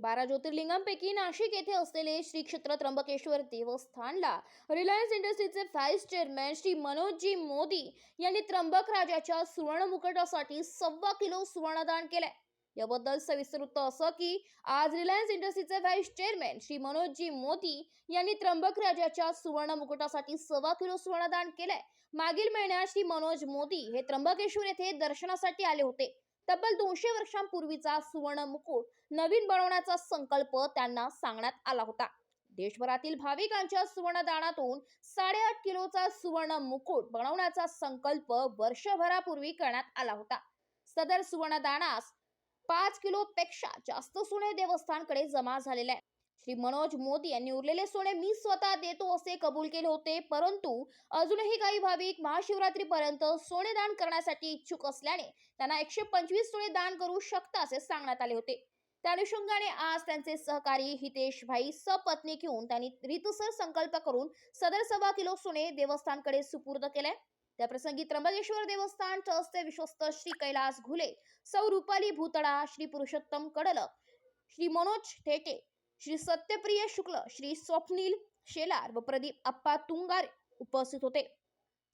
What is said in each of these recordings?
बारा ज्योतिर्लिंगांपैकी नाशिक येथे असलेले श्री क्षेत्र त्र्यंबकेश्वर देवस्थानला रिलायन्स इंडस्ट्रीजचे व्हाईस चेअरमॅन श्री मनोजजी मोदी यांनी त्र्यंबक राजाच्या सुवर्ण मुकुटासाठी सव्वा किलो सुवर्णदान केलंय. याबद्दल सविस्तर वृत्त असं की आज रिलायन्स इंडस्ट्रीचे व्हाईस चेअरमॅन श्री मनोजजी मोदी यांनी त्र्यंबक राजाच्या सुवर्ण मुकुटासाठी सव्वा किलो सुवर्णदान केलंय. मागील महिन्यात श्री मनोज मोदी हे त्र्यंबकेश्वर येथे दर्शनासाठी आले होते. तब्बल दोनशे वर्षांपूर्वीचा सुवर्ण मुकुट नवीन बनवण्याचा संकल्प त्यांना सांगण्यात आला होता. देशभरातील भाविकांच्या सुवर्णदानातून साडेआठ किलोचा सुवर्ण मुकुट बनवण्याचा संकल्प वर्षभरापूर्वी करण्यात आला होता. सदर सुवर्णदानास पाच किलो पेक्षा जास्त सुने देवस्थानकडे जमा झालेले आहे. श्री मनोज मोदी यांनी उरलेले सोने मी स्वतः देतो असे कबूल केले होते. परंतु अजूनही काही भाविक महाशिवरात्रीपर्यंत सोने दान करण्यासाठी इच्छुक असल्याने त्यांना एकशे पंचवीस सोने दान करू शकता असे सांगण्यात आले होते. त्या अनुषंगाने आज त्यांचे सहकारी हितेश भाई सपत्नी घेऊन त्यांनी रीतसर संकल्प करून सदर सव्वा किलो सोने देवस्थानकडे सुपूर्द केले त्याप्रसंगी त्र्यंबकेश्वर देवस्थान ट्रस्टचे विश्वस्त श्री कैलास घुले सौ रुपाली भूतडा श्री पुरुषोत्तम कडल श्री मनोज थेटे श्री सत्यप्रिय शुक्ल श्री स्वप्नील शेलार व प्रदीप अप्पा तुंगार उपस्थित होते.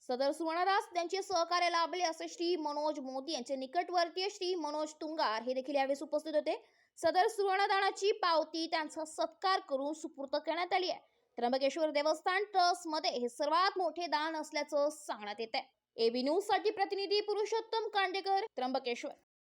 सदर सुवर्णदास त्यांचे सहकार्य लाभले असे श्री मनोज मोदी यांचे निकटवर्तीय श्री मनोज तुंगार हे देखील यावेळेस उपस्थित होते. सदर सुवर्णदानाची पावती त्यांचा सत्कार करून सुपूर्त करण्यात आली आहे. त्र्यंबकेश्वर देवस्थान ट्रस्टमध्ये हे सर्वात मोठे दान असल्याचं सांगण्यात येत आहे एबी न्यूजसाठी प्रतिनिधी पुरुषोत्तम कांडेकर त्र्यंबकेश्वर.